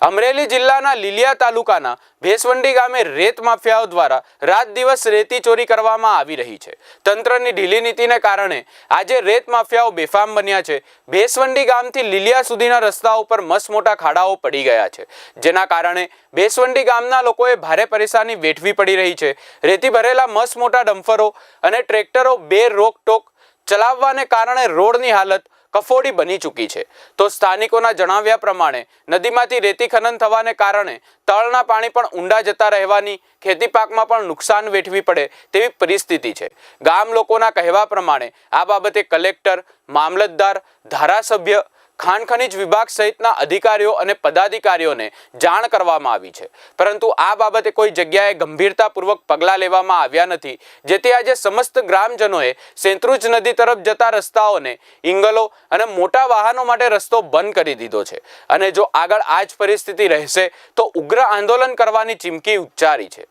અમરેલી જિલ્લાના લીલિયા તાલુકાના ભેસવંડી ગામે રેત માફિયાઓ દ્વારા રાત દિવસ રેતી ચોરી કરવામાં આવી રહી છે. તંત્રની ઢીલી નીતિને કારણે આજે રેત માફિયાઓ બેફામ બન્યા છે. ભેસવંડી ગામથી લીલિયા સુધીના રસ્તાઓ પર મસ્ત મોટા ખાડાઓ પડી ગયા છે. જેના કારણે ભેસવંડી ગામના લોકોએ ભારે પરેશાની વેઠવી પડી રહી છે. રેતી ભરેલા મસ્ત મોટા ડમ્ફરો અને ટ્રેક્ટરો બે રોકટોક ચલાવવાને કારણે રોડની હાલત કફોડી બની ચૂકી છે. તો સ્થાનિકોના જણાવ્યા પ્રમાણે, નદીમાંથી રેતી ખનન થવાને કારણે તળના પાણી પણ ઊંડા જતા રહેવાની, ખેતી પાકમાં પણ નુકસાન વેઠવી પડે તેવી પરિસ્થિતિ છે. ગામ લોકોના કહેવા પ્રમાણે, આ બાબતે કલેક્ટર, મામલતદાર, ધારાસભ્ય ખાણ ખનીજ વિભાગ સહિતના અધિકારીઓ અને પદાધિકારીઓને જાણ કરવામાં આવી છે. પરંતુ આ બાબતે કોઈ જગ્યાએ ગંભીરતાપૂર્વક પગલાં લેવામાં આવ્યા નથી. જેથી આજે સમસ્ત ગ્રામજનોએ સેંત્રુજ નદી તરફ જતા રસ્તાઓને ઇંગલો અને મોટા વાહનો માટે રસ્તો બંધ કરી દીધો છે. અને જો આગળ આ જ પરિસ્થિતિ રહેશે, તો ઉગ્ર આંદોલન કરવાની ચીમકી ઉચ્ચારી છે.